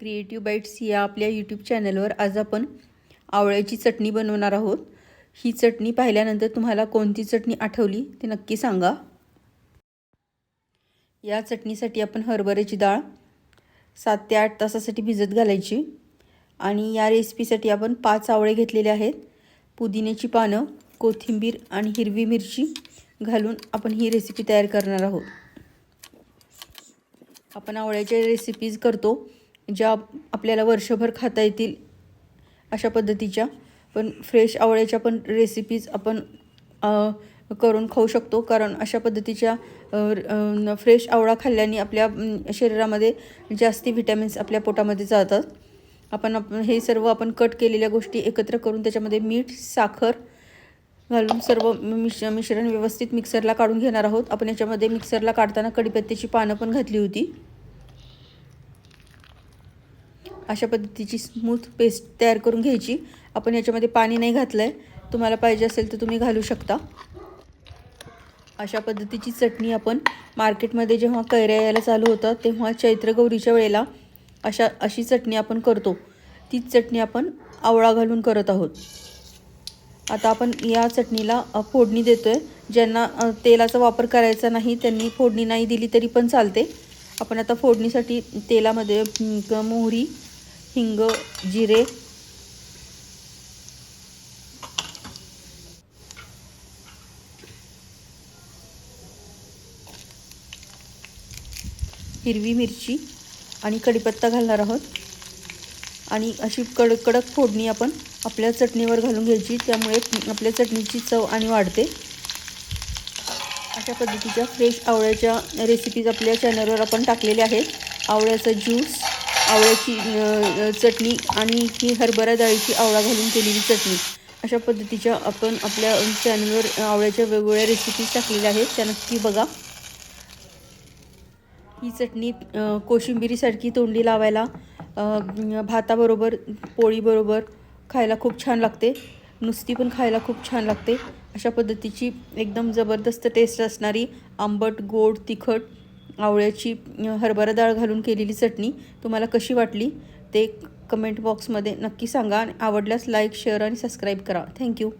Creative bites या आपल्या YouTube चॅनलवर आज आपण आवळ्याची चटणी बनवणार आहोत. ही चटणी पाहिल्यानंतर तुम्हाला कोणती चटणी आठवली ते नक्की सांगा. या चटणीसाठी आपण हरभऱ्याची डाळ सात ते आठ तासासाठी भिजत घालायची आणि या रेसिपीसाठी आपण पाच आवळे घेतलेले आहेत. पुदिन्याची पानं कोथिंबीर आणि हिरवी मिरची घालून आपण ही रेसिपी तयार करणार आहोत. आपण आवळ्याच्या रेसिपीज करतो. ज्या आपल्याला वर्षभर खाता येतील अशा पद्धतीच्या. पण फ्रेश आवळ्याच्या पण रेसिपीज आपण करून खाऊ शकतो. कारण अशा पद्धतीच्या फ्रेश आवळा खाल्ल्याने आपल्या शरीरामध्ये जास्ती व्हिटॅमिन्स आपल्या पोटामध्ये जातात. आपण आप हे सर्व आपण कट केलेल्या गोष्टी एकत्र करून त्याच्यामध्ये मीठ साखर घालून सर्व मिश मिश्रण व्यवस्थित मिक्सरला काढून घेणार आहोत. आपण याच्यामध्ये मिक्सरला काढताना कढीपत्त्याची पानं पण घातली होती. अशा पद्धतीची स्मूथ पेस्ट तयार करून घ्यायची. आपण याच्यामध्ये पाणी नाही घातलं आहे तुम्हाला पाहिजे असेल तर तुम्ही घालू शकता. अशा पद्धतीची चटणी आपण मार्केटमध्ये जेव्हा कैऱ्या यायला चालू होतं तेव्हा चैत्रगौरीच्या वेळेला अशा अशी चटणी आपण करतो. तीच चटणी आपण आवळा घालून करत आहोत. आता आपण या चटणीला फोडणी देतो आहे ज्यांना तेलाचा वापर करायचा नाही त्यांनी फोडणी नाही दिली तरी पण चालते. आपण आता फोडणीसाठी तेलामध्ये मोहरी हिंग जिरे. हिरवी मिरची आणि कढीपत्ता घालणार आहोत. आणि अशी कड कडक फोडणी आपण आपल्या चटणीवर घालून घ्यायची. त्यामुळे आपल्या चटणीची चव आणि वाढते. अशा पद्धतीच्या फ्रेश आवळ्याच्या रेसिपीज आपल्या चॅनलवर आपण टाकलेल्या आहेत. आवळ्याचा ज्यूस आवळ्याची चटणी आणि ही हरभरा डाळीची आवळा घालून केलेली चटणी. अशा पद्धतीच्या आपण आपल्या चॅनलवर आवळ्याच्या वेगवेगळ्या रेसिपीज टाकलेल्या आहेत. त्या नक्की बघा. ही चटणी कोशिंबिरीसारखी तोंडी लावायला भाताबरोबर पोळीबरोबर खायला खूप छान लागते. नुसती पण खायला खूप छान लागते. अशा पद्धतीची एकदम जबरदस्त टेस्ट असणारी आंबट गोड तिखट आवळ्याची हरभरा डाळ घालून केलेली चटणी. तुम्हाला कशी वाटली ते कमेंट बॉक्समध्ये नक्की सांगा आणि आवडल्यास लाईक शेअर आणि सबस्क्राईब करा. Thank you